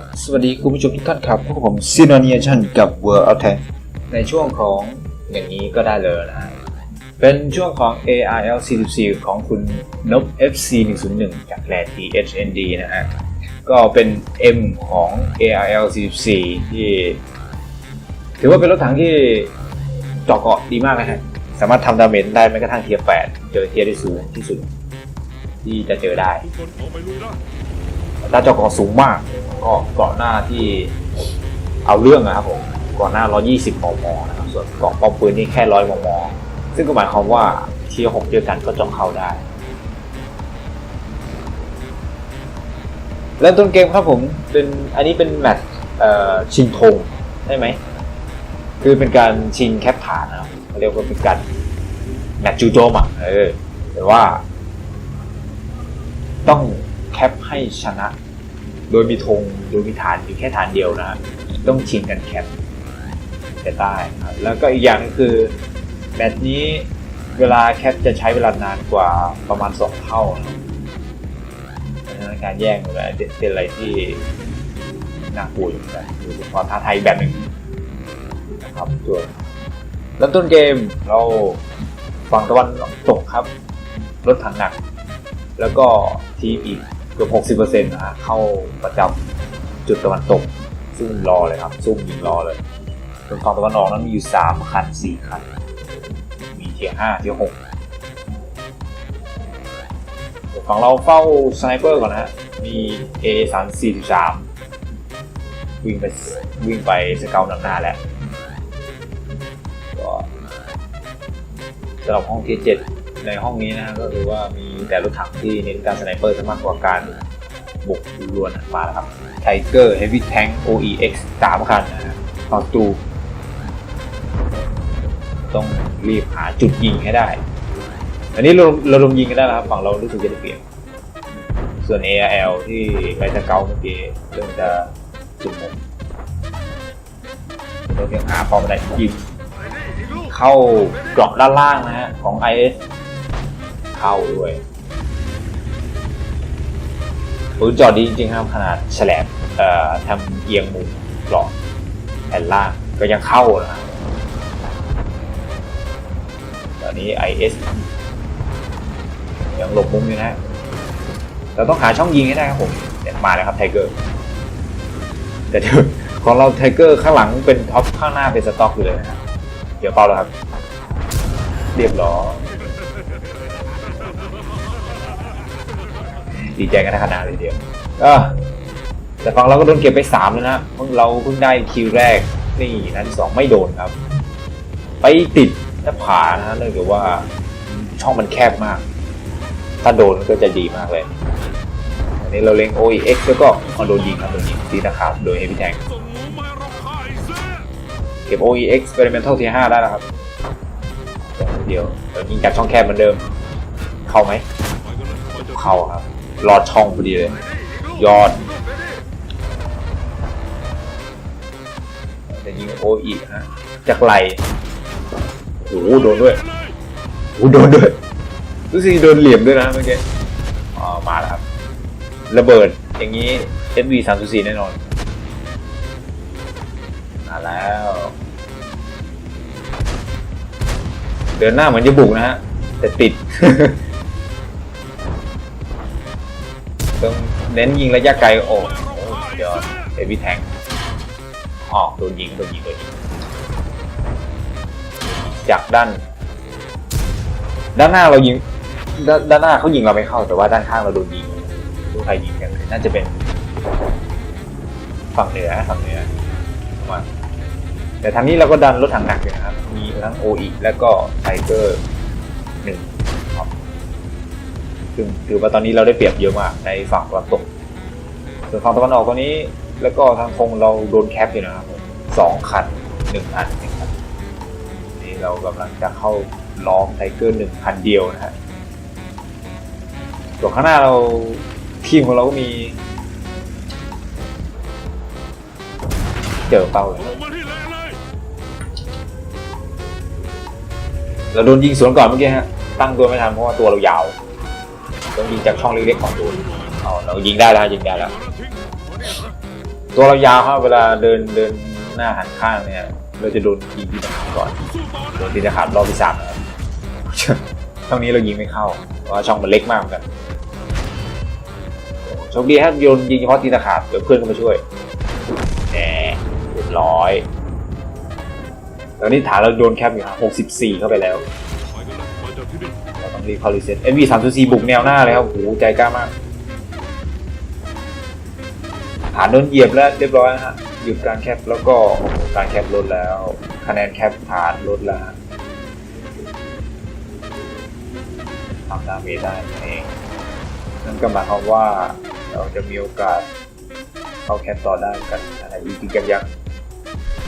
ครับ สวัสดีคุณผู้ชมทุกท่านครับพวกผมซีน o นียชันกับ World of Tank ในช่วงของอย่างนี้ก็ได้เลยนะฮะเป็นช่วงของ ARL 44ของคุณนบ FC 101จากแลน THND นะฮะ ก็เป็น M ของ ARL 44ที่ ถือว่าเป็นรถถังที่เจาะเกาะดีมากนะฮะ สามารถทำดาเมจได้แม้กระทั่งเทียร์8เจอเทียร์ที่สูงที่สุด ที่จะเจอได้ หน้าเจาะเกาะสูงมาก ก็เกาะหน้าที่เอาเรื่องนะครับผมเกาะหน้า 120 มม นะครับ ส่วนเกาะป้อมปืนนี่แค่ 100 มม ซึ่งก็หมายความว่าเทียร์6เจอกันก็จ้องเข้าได้ เริ่มต้นเกมครับผมเป็นอันนี้เป็นแมตช์ชิงธงใช่ไหม คือเป็นการชิงแคปฐานนะครับเขาเรียกว่าเป็นการแมตช์จูโจมอะเออแต่ว่า ต้อง แคปให้ชนะ โดยมีธงโดยมีฐานอยู่แค่ฐานเดียวนะต้องชิงกันแคปจะได้ครับแล้วก็อีกอย่างคือแมตช์นี้เวลาแคปจะใช้เวลานานกว่าประมาณสองเท่านะการแย่งเวลาเป็นอะไรที่น่ากลัวอยู่เหมือนกันคือความท้าทายแบบหนึ่งนะครับส่วนเริ่มต้นเกมเราฝั่งตะวันตกครับ รถถังหนัก แล้วก็ทีมอีก กือบ60%นะฮะเข้าประจำจุดตะวันตก ซึ่งรอเลยครับ ซุ่มยิงรอเลยส่วนฝั่งตะวันออกนั้นมีอยู่3คัน4คัน มีเทียร์5เทียร์6ฝั่งเราเฝ้าสไนเปอร์ก่อนนะฮะ มี A 3 4 3วิ่งไปวิ่งไปสเกลนำหน้าแล้วก็สำหรับห้องที่7 ในห้องนี้นะฮะก็คือว่ามีแต่รถถังที่เน้นการสไนเปอร์ซะมากกว่าการบุกรวนมาแล้วครับ Tiger Heavy Tank OEX 3คันนะฮะต่อตูต้องรีบหาจุดยิงให้ได้ อันนี้เราเราลงยิงกันได้แล้วครับฝั่งเรารู้สึกจะได้เปรียบส่วน ARL ที่ไปสเกลเมื่อกี้เริ่มจะจุดมุมเรายังหาพอมาได้ยิงเข้ากราะด้านล่างนะฮะของ IS เข้าด้วยปืนจอดดีจริงๆครับขนาดแฉลบทำเอียงมุมกราะแผ่นล่างก็ยังเข้านะฮะตอนนี้ IS ยังหลบมุมอยู่นะฮะเราต้องหาช่องยิงให้ได้ครับผมเนี่ยมาแล้วครับไทเกอร์แต่เดี๋ยวของเราไทเกอร์ข้างหลังเป็นท็อปข้างหน้าเป็นสต็อกอยู่เลยนะครับเดี๋ยวเป้าแล้วครับ เรียบร้อย ดีใจกันขนาดเลยเดียวเออแต่ฝั่งเราก็โดนเก็บไปสามแล้วนะเพิ่งเราเพิ่งได้คิวแรกนี่นัดที่สองไม่โดนครับ ไปติดหน้าผานะเนื่องจากว่าช่องมันแคบมาก ถ้าโดนก็จะดีมากเลย อันนี้เราเล็ง OEX แล้วก็เอาโดนยิงครับโดนยิงตีนะครับ โดย Heavy Tank ส่งหมูมารบค่ายเสียเก็บ OE Experimental Tier 5ได้แล้วครับเดี๋ยวเดี๋ยวยิงจากช่องแคบเหมือนเดิม เข้าไหม เข้าครับ รอดช่องพอดีเลย ยอดจะยิง OE ฮะจากไหลโอ้โหโดนด้วยโอ้โดนด้วยรู้สึกโดนเหลี่ยมด้วยนะเมื่อกี้อ๋อมาแล้วครับระเบิดอย่างนี้ SV 3 4แน่นอนมาแล้ว เดินหน้าเหมือนจะบุกนะฮะแต่ติด ต้องเน้นยิงระยะไกลโอ้โหเดี๋ยวเอวิแทงอ๋อโดนยิงโดนยิงโดนยิงจากด้าน ด้านหน้าเรายิงด้านด้านหน้าเขายิงเราไม่เข้าแต่ว่าด้านข้างเราโดนยิงดูใครยิงกันน่าจะเป็นฝั่งเหนือฝั่งเหนือมาแต่ทางนี้เราก็ดันรถถังหนักอยู่นะครับ มีทั้ง OE และก็ไทเกอร์ ซึ่งถือว่าตอนนี้เราได้เปรียบเยอะมากในฝั่งตะวันตกส่วนฝั่งตะวันออกตอนนี้ แล้วก็ทางธงเราโดนแคปอยู่นะครับผมสองคันหนึ่งอันหนึ่งคันนี่เรากำลังจะเข้าล้อมไทเกอร์หนึ่งคันเดียวนะฮะส่วนข้างหน้าเราทีมของเราก็มี เจอเป้าเลยเราโดนยิงสวนก่อนเมื่อกี้ฮะตั้งตัวไม่ทันเพราะว่าตัวเรายาว ต้องยิงจากช่องเล็กๆของตัวเอาเรายิงได้แล้วยิงได้แล้ว ตัวเรายาวครับเวลาเดินเดินหน้าหันข้างเนี่ยเราจะโดนยิงที่ตะขาบก่อนโดนทีตะขาบรอบที่สามนะครับช่องนี้เรายิงไม่เข้าเพราะช่องมันเล็กมากเหมือนกันโชคดีครับโยนยิงเฉพาะทีตะขาบเดี๋ยวเพื่อนก็มาช่วยแหมเรียบร้อยตอนนี้ฐานเราโดนแคปอยู่ครับ64เข้าไปแล้ว ราต้องรีบเข้ารีเซ็ต NV 3 4บุกแนวหน้าเลยครับโอ้โหใจกล้ามากฐานโดนเหยียบแล้วเรียบร้อยนะฮะหยุดการแคปแล้วก็การแคปลดแล้ว คะแนนแคปฐานลดแล้วทำดาเมจได้นั่นเองนั่นก็หมายความว่าเราจะมีโอกาสเข้าแคปต่อได้กันอะไรยิงกันยัง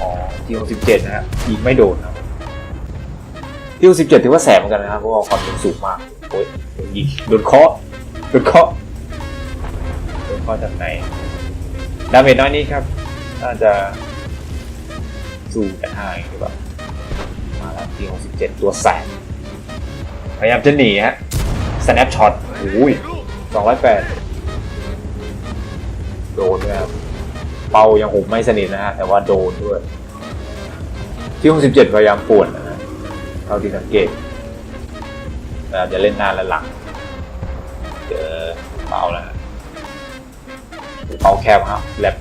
อ๋อที่67นะฮะยิงไม่โดนครับ ที่17ถือว่าแสบเหมือนกันนะครับเพราะว่าความเร็วสูงมากโอ้ยโดนยิงโดนเคาะโดนเคาะโดนเคาะจากไหนดาเมจน้อยนี้ครับ น่าจะสู้กันห้าอย่างหรือเปล่ามาแล้วที่67ตัวแสบพยายามจะหนีฮะ snap shot โอ้ย208โดนด้วยครับเป่ายังหุบไม่สนิทนะฮะแต่ว่าโดนด้วยที่67พยายามป่วนนะฮะเท่าที่สังเกตเราจะเล่นหน้าและหลังเจอเปาแล้วฮะเปาแคบครับแลบ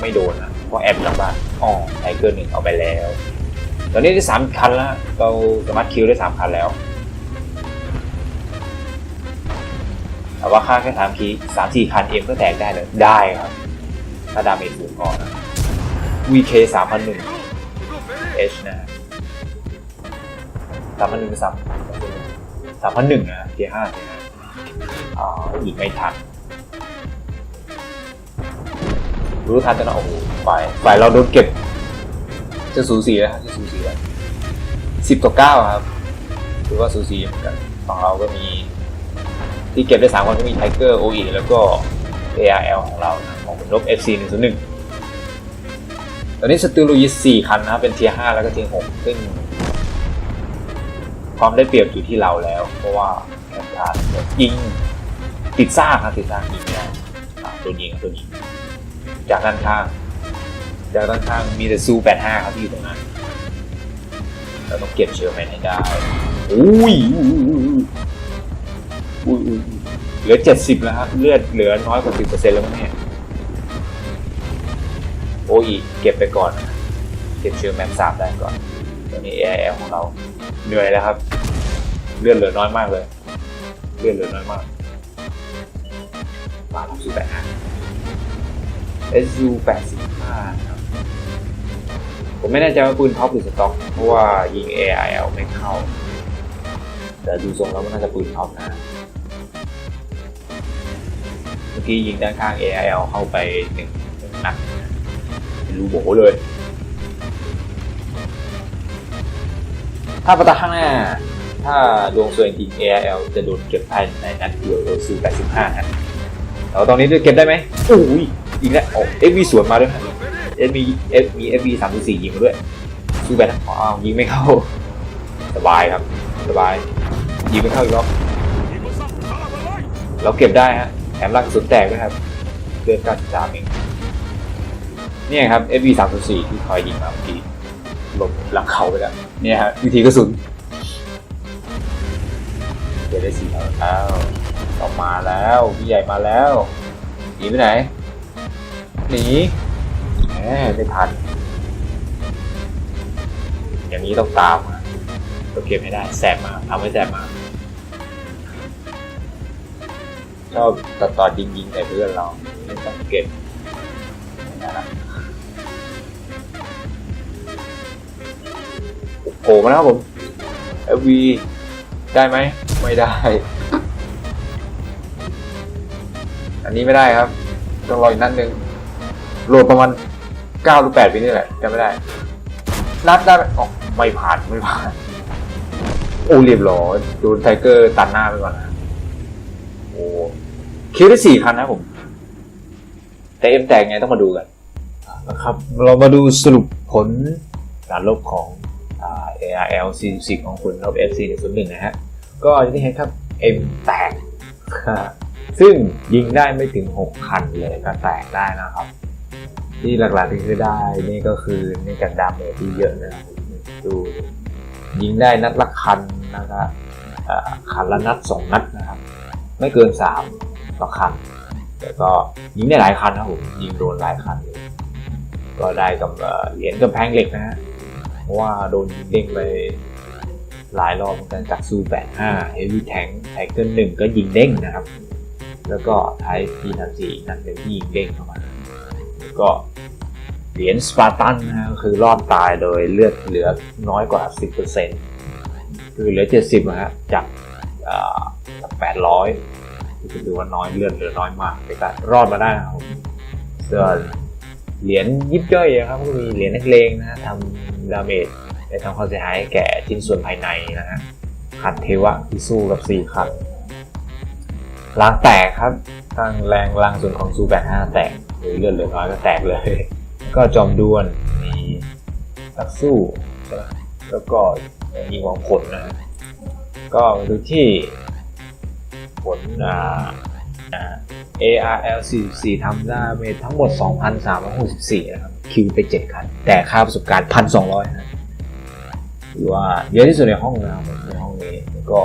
ไม่โดนนะเพราะแอบหลังบ้านอ๋อไทเกอร์หนึ่งเอาไปแล้ว ตอนนี้ได้สามคันแล้ว เราสามารถคิวได้สามคันแล้วแต่ว่าค่าแค่สามคีสามสี่คันเอ็มก็แตกได้เลยได้ครับ ถ้าดาเมจสูงพอนะ VK สามพันหนึ่ง H นะฮะสามพันหนึ่งสามสามพันหนึ่งนะเทียห้าเทียห้าอ่าอีกไม่ทันรู้ทันแต่นะโอ้โหฝ่ายฝ่ายเราโดนเก็บ จะสูสีแล้วจะสูสีแล้วสิบต่อเก้าครับถือว่าสูสีเหมือนกันฝั่งเราก็มี ที่เก็บได้สามคนก็มีไทเกอร์โออีแล้วก็ ARL ของเรานะของผมลบ FC หนึ่งศูนย์หนึ่งตอนนี้สติลลูยิสสี่คันนะครับเป็นเทียห้าแล้วก็เทียหกซึ่ง ความได้เปรียบอยู่ที่เราแล้ว เพราะว่าแคมทานยิงติดซากครับติดซากยิงไม่ได้อ่าโดนยิงครับโดนยิงจากด้านข้างจากด้านข้างมีแต่ซู85ครับที่อยู่ตรงนั้นเราต้องเก็บเชื้อแมนให้ได้อุ้ยอุ้ยอุ้ยอุ้ยเหลือ 70 แล้วครับเลือดเหลือน้อยกว่า10%แล้วมั้งเนี่ยโอ้ยเก็บไปก่อน เก็บเชื้อแมนสามได้ก่อน ตอนนี้ AIL ของเราเหนื่อยแล้วครับ เลือดเหลือน้อยมากเลย เลือดเหลือน้อยมากมาทำสูแปดห้า SU แปดสิบห้าครับ ผมไม่แน่ใจว่าปืนท็อปหรือสต็อก เพราะว่ายิง AIL ไม่เข้า แต่ดูทรงแล้วมันน่าจะปืนท็อปนะเมื่อกี้ยิงด้านข้าง AIL เข้าไปหนึ่งนัดเป็นรูโบเลย ถ้าประตาข้างหน้า ถ้าดวงสวยจริง ARL จะโดนเก็บภายในนัดเดียวโดยซู85ฮะแล้วตอนนี้จะเก็บได้ไหมโอ้ยยิงแล้วโอ้ FV สวนมาด้วยฮะ F มี F มี FV 3.4ยิงมาด้วยซูแบบอ้าวยิงไม่เข้า สบายครับสบายยิงไม่เข้าอีกรอบเราเก็บได้ฮะแถมรักสุนแตกด้วยครับเดือนการจามเองเนี่ยครับ FV 3.4ที่คอยยิงมาเมื่อกี้หลบหลังเขาไปแล้ว เนี่ยฮะวิธีกระสุนเดี๋ยวได้สีแล้วต้องมาแล้วพี่ใหญ่มาแล้วหนีไปไหนหนีแหมไม่ทัน อย่างนี้ต้องตามมาต้องเก็บให้ได้แสบมาทำให้แสบมาชอบตัดต่อยิงยิงๆใส่เพื่อนเราไม่ต้องเก็บนะ ล่มาแล้วครับผม FV ได้ไหมไม่ได้ อันนี้ไม่ได้ครับ ต้องรออีกนัดหนึ่งโหลดประมาณเก้าหรือแปดวินี่แหละจำไม่ได้ นัดได้ไหมอ๋อไม่ผ่านไม่ผ่านโอ้เรียบร้อยโดนไทเกอร์ตัดหน้าไปก่อนนะโอ้คิวได้สี่คันนะผม แต่เอ็มแตกไงต้องมาดูกันนะครับ เรามาดูสรุปผลการลบของ ARL 40ของคุณลบ FC 101นะฮะ ก็อย่างที่เห็นครับ M แตก ซึ่งยิงได้ไม่ถึง 6 คันเลยก็แตกได้นะครับ ที่หลักๆที่คือได้นี่ก็คือในจากดาเมจที่เยอะนะครับดูยิงได้นัดละคันนะครับคันละนัดสองนัดนะครับ ไม่เกินสามต่อคันแต่ก็ยิงได้หลายคันนะครับผมยิงโดนหลายคันเลยก็ได้กับเหรียญกำแพงเหล็กนะฮะ เพราะว่าโดนเด้งไปหลายรอบเหมือนกันจากซู85 Heavy Tank ไทเกิลหนึ่งก็ยิงเด้งนะครับ แล้วก็ไทยพีทันสีนัดหนึ่งที่ยิงเด้งเข้ามาก็เหรียญสปาร์ตันนะก็คือรอดตายโดยเลือดเหลือน้อยกว่า 10%คือเหลือ 70นะฮะจากจาก800ที่ถือว่าน้อยเลือดเหลือน้อยมากแต่ก็รอดมาได้ครับส่วน เหรียญยิบย่อยนะครับก็มีเหรียญนักเลงนะทำดาเมจและทำความเสียหายแก่ชิ้นส่วนภายในนะฮะขัดเทวะที่สู้กับ4ขัดล้างแตกครับตั้งแรงล้างส่วนของซูแปดห้าแตกหรือเลือดเหลือน้อยก็แตกเลย ก็จอมดวนมีนักสู้แล้วก็มีหวังผลนะก็ดูที่ผลอ่าอ่า ARL 44 ทำได้เมตทั้งหมด 2,364 นะครับ คิวไป 7 คัน แต่ค่าประสบการณ์ 1,200นะถือว่าเยอะที่สุดในห้องนะครับในห้องนี้ก็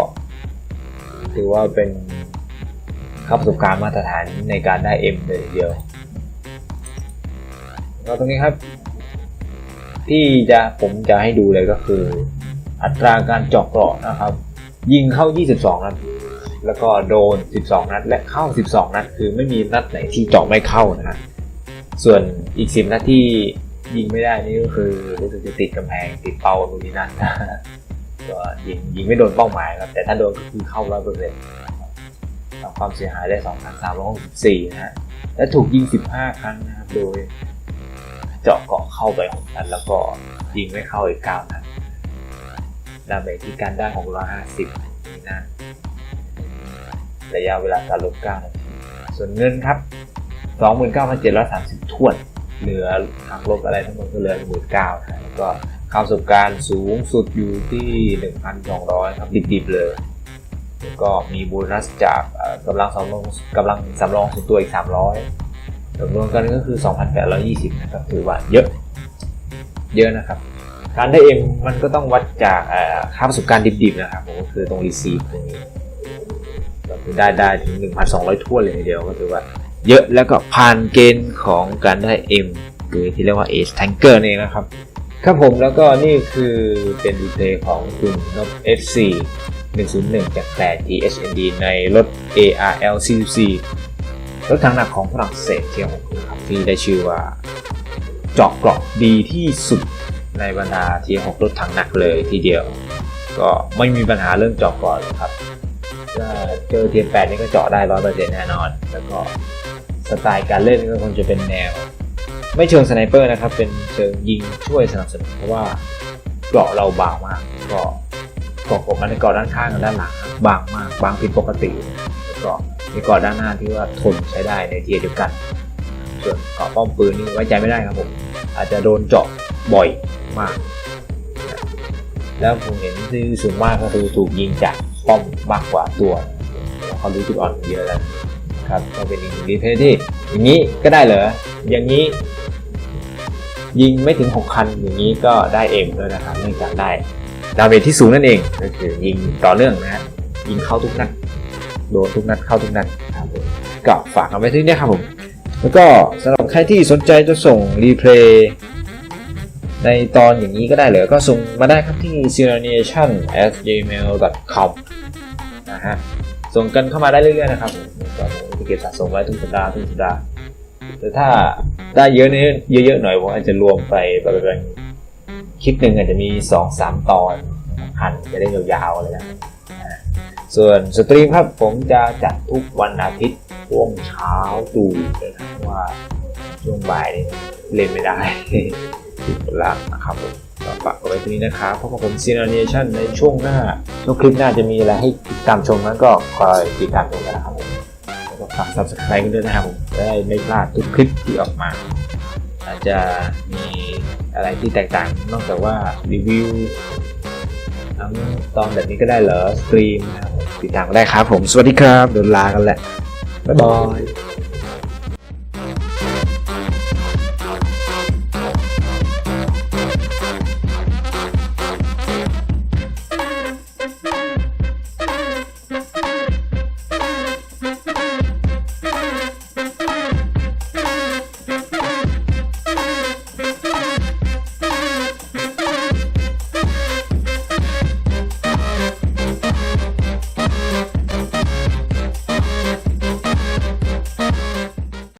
ถือว่าเป็นค่าประสบการณ์มาตรฐานในการได้ M เลยเดียวก็ตรงนี้ครับ ที่จะผมจะให้ดูเลยก็คือ อัตราการเจาะเกราะนะครับ ยิงเข้า 22นัด แล้วก็โดน 12 นัด และเข้า 12 นัด คือไม่มีนัดไหนที่เจาะไม่เข้านะฮะส่วนอีก 10 นัดที่ยิงไม่ได้นี่ก็คือรู้สึกจะติดกำแพงติดเป้าตรงนี้นั่นก็ยิงยิงไม่โดนเป้าหมายครับ แต่ถ้าโดนก็คือเข้า100%ทำความเสียหายได้2,364นะฮะและถูกยิง 15 ครั้งนะครับโดยเจาะเกาะเข้าไป6นัดแล้วก็ยิงไม่เข้าอีก9นัดดาเมจที่กันได้650นี่นะ ระยะเวลาการลบ9นาทีส่วนเงินครับ 29,730ถ้วน เหลือหักลบอะไรทั้งหมดก็เหลือ19,000นะแล้วก็ค่าประสบการณ์สูงสุดอยู่ที่ 1,200 ครับดิบๆเลยแล้วก็มีโบนัสจากกำลังสำรองกำลังสำรองส่วนตัวอีก 300รวมกันก็คือ 2,820 นะครับ ถือว่าเยอะ เยอะนะครับ การได้ M มันก็ต้องวัดจากค่าประสบการณ์ดิบๆนะครับผมก็คือตรง receive ตรงนี้ ได้ได้ถึง 1,200ทั่วเลยทีเดียวก็ถือว่า เยอะแล้วก็ผ่านเกณฑ์ของการได้ M หรือที่เรียกว่า Ace Tanker นี่นเองนะครับ ครับผมแล้วก็นี่คือเป็นดีเพลย์ของคุณนบ FC 101 จาก8 GHND ในรถ ARL 44รถทางหนักของฝรั่งเศสเทียร์6นะครับที่ได้ชื่อว่าเจาะเกราะดีที่สุดในบรรดาเทียร์6รถทางหนักเลยทีเดียว ก็ไม่มีปัญหาเรื่องเจาะเกราะเลยครับ เจอเทียร์8นี่ก็เจาะได้ร้อยเปอร์เซ็นต์แน่นอน แล้วก็สไตล์การเล่นก็คงจะเป็นแนว ไม่เชิงสไนเปอร์นะครับ เป็นเชิงยิงช่วยสนับสนุนเพราะว่าเกราะเราบางมากก็เกราะผมมันในเกราะด้านข้างกับด้านหลังบางมากบางผิดปกติแล้วก็มีเกราะด้านหน้าที่ว่าทนใช้ได้ในเทียร์เดียวกัน ส่วนเกราะป้อมปืนนี่ไว้ใจไม่ได้ครับผม อาจจะโดนเจาะบ่อยมาก แล้วผมเห็นที่ส่วนมากก็คือถูกยิงจาก ป้อมมากกว่าตัวเขารู้จุดอ่อนเยอะแล้วครับก็เป็นอีกหนึ่งดีเทลที่อย่างนี้ก็ได้เหรออย่างนี้ ยิงไม่ถึง6คันอย่างนี้ก็ได้เอ็มด้วยนะครับเนื่องจากได้ดาเมจที่สูงนั่นเองก็คือยิงต่อเนื่องนะฮะยิงเข้าทุกนัดโดนทุกนัดเข้าทุกนัดครับก็ฝากเอาไว้ที่นี่ครับผมแล้วก็สำหรับใครที่สนใจจะส่งรีเพลย์ ในตอนอย่างนี้ก็ได้เลยก็ส่งมาได้ครับที่ s e r i a t i o n at gmail com นะฮะส่งกันเข้ามาได้เรื่อยๆนะครับผมก็จะเก็บสะสมไว้ทุกสัปดาห์ทุกสัปดาห์แต่ถ้าได้เยอะนี้เยอะๆหน่อยผมอาจจะรวมไปแบบเป็นคลิปหนึ่งอาจจะมี2อสามตอนพันจะได้ยาวๆเลยนะอ่าส่วนสตรีมครับผมจะจัดทุกวันอาทิตย์ช่วงเช้าตู่นะเพราะว่าช่วงบ่ายเล่นไม่ได้ ติดเวลานะครับผมก็ฝากไว้ตรงนี้นะครับเพราะว่าผมซีนาเนชั่นในช่วงหน้าช่วงคลิปหน้าจะมีอะไรให้ติดตามชมนั้นก็คอยติดตามชมกันนะครับผมแล้วก็ฝาก subscribe กันด้วยนะครับผมจะได้ไม่พลาดทุกคลิปที่ออกมาอาจจะมีอะไรที่แตกต่างนอกจากว่ารีวิวทั้งตอนแบบนี้ก็ได้เหรอสตรีมนะครับติดตามก็ได้ครับผมสวัสดีครับเดินลากันแหละบ๊ายบาย